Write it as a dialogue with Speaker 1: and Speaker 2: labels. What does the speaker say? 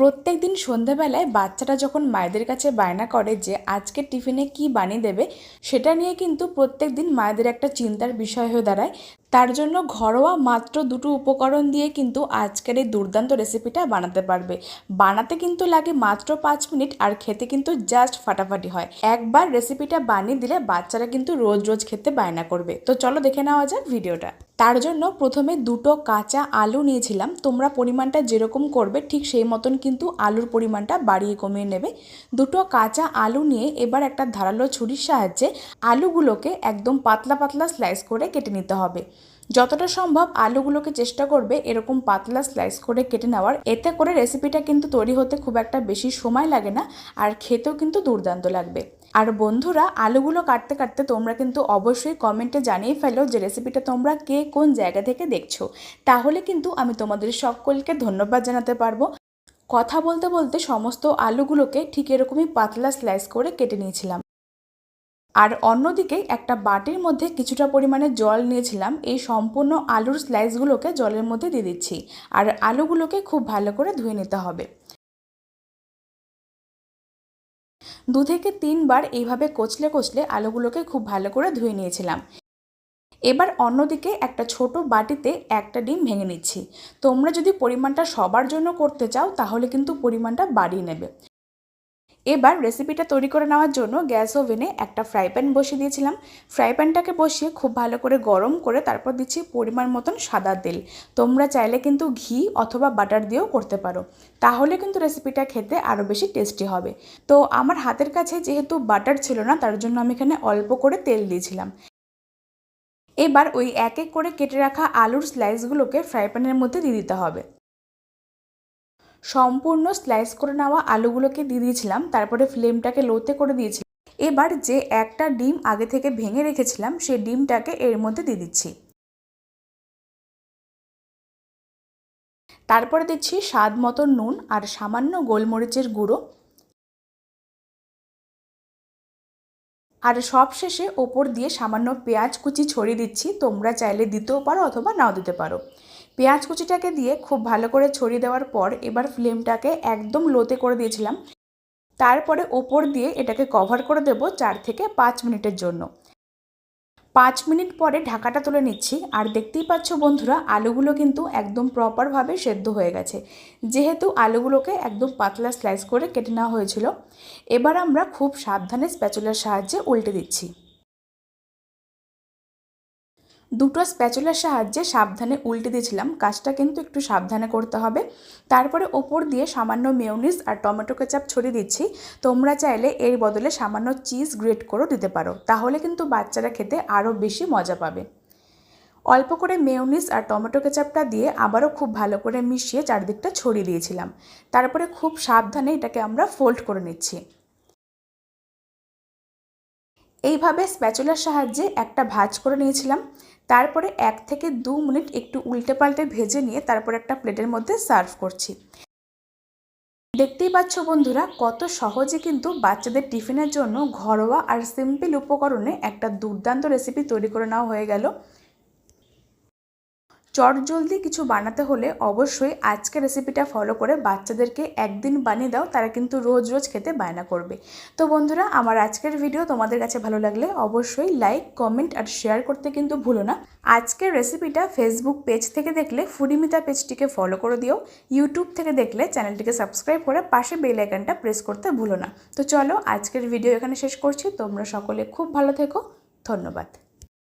Speaker 1: প্রত্যেক দিন সন্ধেবেলায় বাচ্চারা যখন মায়েদের কাছে বায়না করে যে আজকে টিফিনে কি বানিয়ে দেবে, সেটা নিয়ে কিন্তু প্রত্যেক দিন মায়েদের একটা চিন্তার বিষয় হয়ে দাঁড়ায়। তার জন্য ঘরোয়া মাত্র দুটো উপকরণ দিয়ে কিন্তু আজকের এই দুর্দান্ত রেসিপিটা বানাতে পারবে। বানাতে কিন্তু লাগে মাত্র পাঁচ মিনিট আর খেতে কিন্তু জাস্ট ফাটাফাটি হয়। একবার রেসিপিটা বানিয়ে দিলে বাচ্চারা কিন্তু রোজ রোজ খেতে বায়না করবে। তো চলো দেখে নেওয়া যাক ভিডিওটা তার জন্য প্রথমে দুটো কাঁচা আলু নিয়েছিলাম। তোমরা পরিমাণটা যেরকম করবে, ঠিক সেই মতন কিন্তু আলুর পরিমাণটা বাড়িয়ে কমিয়ে নেবে। দুটো কাঁচা আলু নিয়ে এবার একটা ধারালো ছুরির সাহায্যে আলুগুলোকে একদম পাতলা পাতলা স্লাইস করে কেটে নিতে হবে। যতটা সম্ভব আলুগুলোকে চেষ্টা করবে এরকম পাতলা স্লাইস করে কেটে নেওয়ার। এতে করে রেসিপিটা কিন্তু তৈরি হতে খুব একটা বেশি সময় লাগে না, আর খেতেও কিন্তু দুর্দান্ত লাগবে। আর বন্ধুরা, আলুগুলো কাটতে কাটতে তোমরা কিন্তু অবশ্যই কমেন্টে জানিয়ে ফেলো যে রেসিপিটা তোমরা কে কোন জায়গা থেকে দেখছ। তাহলে কিন্তু আমি তোমাদের সকলকে ধন্যবাদ জানাতে পারব। কথা বলতে বলতে সমস্ত আলুগুলোকে ঠিক এরকমই পাতলা স্লাইস করে কেটে নিয়েছিলাম। আর অন্যদিকে একটা বাটির মধ্যে কিছুটা পরিমাণে জল নিয়েছিলাম। এই সম্পূর্ণ আলুর স্লাইসগুলোকে জলের মধ্যে দিয়ে দিচ্ছি। আর আলুগুলোকে খুব ভালো করে ধুয়ে নিতে হবে। দু থেকে তিনবার এইভাবে কচলে কচলে আলুগুলোকে খুব ভালো করে ধুয়ে নিয়েছিলাম। এবার অন্যদিকে একটা ছোট বাটিতে একটা ডিম ভেঙে নিচ্ছি। তোমরা যদি পরিমাণটা সবার জন্য করতে চাও, তাহলে কিন্তু পরিমাণটা বাড়িয়ে নেবে। এবার রেসিপিটা তৈরি করে নেওয়ার জন্য গ্যাস ওভেনে একটা ফ্রাই প্যান বসিয়ে দিয়েছিলাম। ফ্রাই প্যানটাকে বসিয়ে খুব ভালো করে গরম করে তারপর দিচ্ছি পরিমাণ মতন সাদা তেল। তোমরা চাইলে কিন্তু ঘি অথবা বাটার দিয়েও করতে পারো। তাহলে কিন্তু রেসিপিটা খেতে আরও বেশি টেস্টি হবে। তো আমার হাতের কাছে যেহেতু বাটার ছিল না, তার জন্য আমি এখানে অল্প করে তেল দিয়েছিলাম। এবার ওই এক এক করে কেটে রাখা আলুর স্লাইসগুলোকে ফ্রাই প্যানের মধ্যে দিয়ে দিতে হবে। সম্পূর্ণ স্লাইস করে নেওয়া আলুগুলোকে দিয়ে দিয়েছিলাম, তারপরে ফ্লেমটাকে লোতে করে দিয়েছিলাম এবার যে একটা ডিম আগে থেকে ভেঙে রেখেছিলাম সেই ডিমটাকে এর মধ্যে দিয়ে দিচ্ছি। তারপরে দিচ্ছি স্বাদ মতো নুন আর সামান্য গোলমরিচের গুঁড়ো। আর সব শেষে ওপর দিয়ে সামান্য পেঁয়াজ কুচি ছড়িয়ে দিচ্ছি, তোমরা চাইলে দিতেও পারো অথবা নাও দিতে পারো। পেঁয়াজ কুচিটাকে দিয়ে খুব ভালো করে ছড়িয়ে দেওয়ার পর এবার ফ্লেমটাকে একদম লোতে করে দিয়েছিলাম। তারপরে ওপর দিয়ে এটাকে কভার করে দেব চার থেকে পাঁচ মিনিটের জন্য। পাঁচ মিনিট পরে ঢাকাটা তুলে নিচ্ছি। আর দেখতেই পাচ্ছ বন্ধুরা, আলুগুলো কিন্তু একদম প্রপারভাবে সেদ্ধ হয়ে গেছে। যেহেতু আলুগুলোকে একদম পাতলা স্লাইস করে কেটে নেওয়া হয়েছিল, এবার আমরা খুব সাবধানে স্প্যাচুলার সাহায্যে উল্টে দিচ্ছি। দুটো স্প্যাচুলার সাহায্যে সাবধানে উল্টে দিয়েছিলাম। কাজটা কিন্তু একটু সাবধানে করতে হবে। তারপরে ওপর দিয়ে সামান্য মেয়নিস আর টমেটো কেচাপ ছড়িয়ে দিচ্ছি। তোমরা চাইলে এর বদলে সামান্য চিজ গ্রেট করেও দিতে পারো। তাহলে কিন্তু বাচ্চারা খেতে আরও বেশি মজা পাবে। অল্প করে মেয়নিস আর টমেটো কেচাপটা দিয়ে আবারও খুব ভালো করে মিশিয়ে চারদিকটা ছড়িয়ে দিয়েছিলাম। তারপরে খুব সাবধানে এটাকে আমরা ফোল্ড করে নিচ্ছি। এইভাবে স্প্যাচুলার সাহায্যে একটা ভাজ করে নিয়েছিলাম। তারপরে এক থেকে দু মিনিট একটু উল্টে পাল্টে ভেজে নিয়ে তারপর একটা প্লেটের মধ্যে সার্ভ করছি। দেখতেই পাচ্ছ বন্ধুরা, কত সহজে কিন্তু বাচ্চাদের টিফিনের জন্য ঘরোয়া আর সিম্পল উপকরণে একটা দুর্দান্ত রেসিপি তৈরি করে নেওয়া হয়ে গেল। চট জলদি কিছু বানাতে হলে অবশ্যই আজকের রেসিপিটা ফলো করে বাচ্চাদেরকে একদিন বানিয়ে দাও, তারা কিন্তু রোজ রোজ খেতে বায়না করবে। তো বন্ধুরা, আমার আজকের ভিডিও তোমাদের কাছে ভালো লাগলে অবশ্যই লাইক কমেন্ট আর শেয়ার করতে কিন্তু ভুলো না। আজকের রেসিপিটা ফেসবুক পেজ থেকে দেখলে ফুডিমিতা পেজটিকে ফলো করে দিও। ইউটিউব থেকে দেখলে চ্যানেলটিকে সাবস্ক্রাইব করে পাশে বেল আইকনটা প্রেস করতে ভুলো না। তো চলো, আজকের ভিডিও এখানে শেষ করছি। তোমরা সকলে খুব ভালো থেকো। ধন্যবাদ।